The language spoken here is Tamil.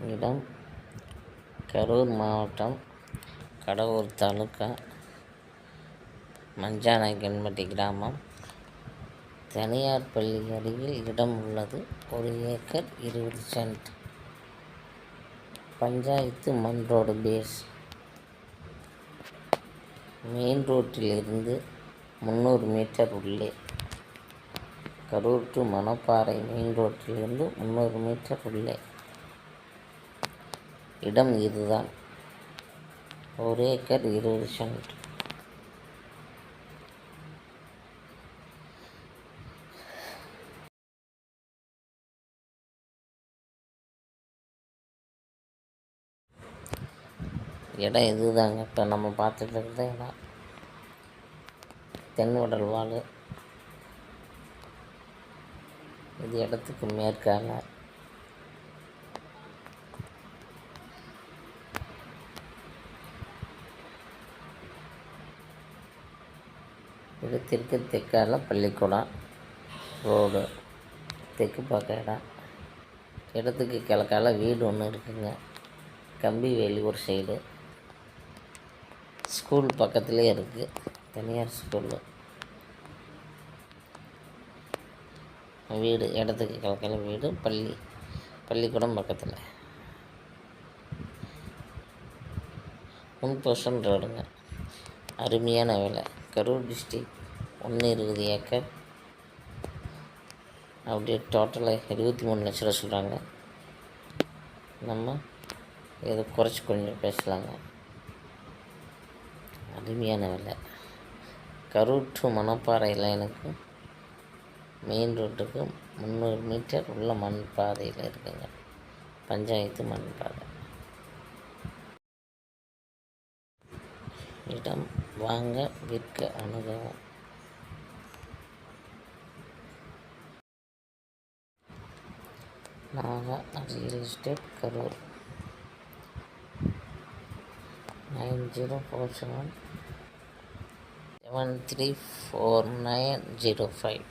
இடம் கரூர் மாவட்டம் கடவுர் தாலுக்கா மஞ்சாநாயக்கன்பட்டி கிராமம். தனியார் பள்ளி அருகில் இடம் உள்ளது. ஒரு ஏக்கர் இருபது சென்ட். பஞ்சாயத்து மண் ரோடு பேஸ் மெயின் ரோட்டிலிருந்து முந்நூறு மீட்டர் உள்ளே. கரூர் டு மணப்பாறை மெயின் ரோட்டிலிருந்து முந்நூறு மீட்டர் உள்ளே. இடம் இதுதான். ஒரு ஏக்கர் இருபது சென்ட். இடம் இதுதாங்க. இப்போ நம்ம பார்த்துட்டு இருக்கிறது இடம். தென்வடல் வாழ். இது இடத்துக்கு மேற்கால இடத்திற்கு தெற்கால பள்ளிக்கூடம். ரோடு. தெற்கு பார்க்க இடம். இடத்துக்கு கிழக்கால வீடு ஒன்று இருக்குங்க. கம்பி வேலி ஒரு சைடு. ஸ்கூல் பக்கத்துலேயே இருக்குது தனியார் ஸ்கூலு. வீடு. இடத்துக்கு கிழக்கால வீடு. பள்ளி. பள்ளிக்கூடம் பக்கத்தில். முன் போர்ஷன் ரோடுங்க. அருமையான வேலை. கரூர் டிஸ்ட்ரிக் ஒன்று இருபது ஏக்கர். அப்படியே டோட்டலாக இருபத்தி மூணு லட்ச ரூபா சொல்கிறாங்க நம்ம ஏதோ குறைச்சி கொஞ்சம் பேசலாங்க. அருமையான விலை. கரூர் டு மணப்பாறையில் எனக்கு மெயின் ரோட்டுக்கு முந்நூறு மீட்டர் உள்ள மண் பாதையில் இருக்குங்க. பஞ்சாயத்து மண் பாதை. இடம் வாங்க விற்க அணுகவும் Naga real estate Karur. Nine zero four seven seven three four nine zero five.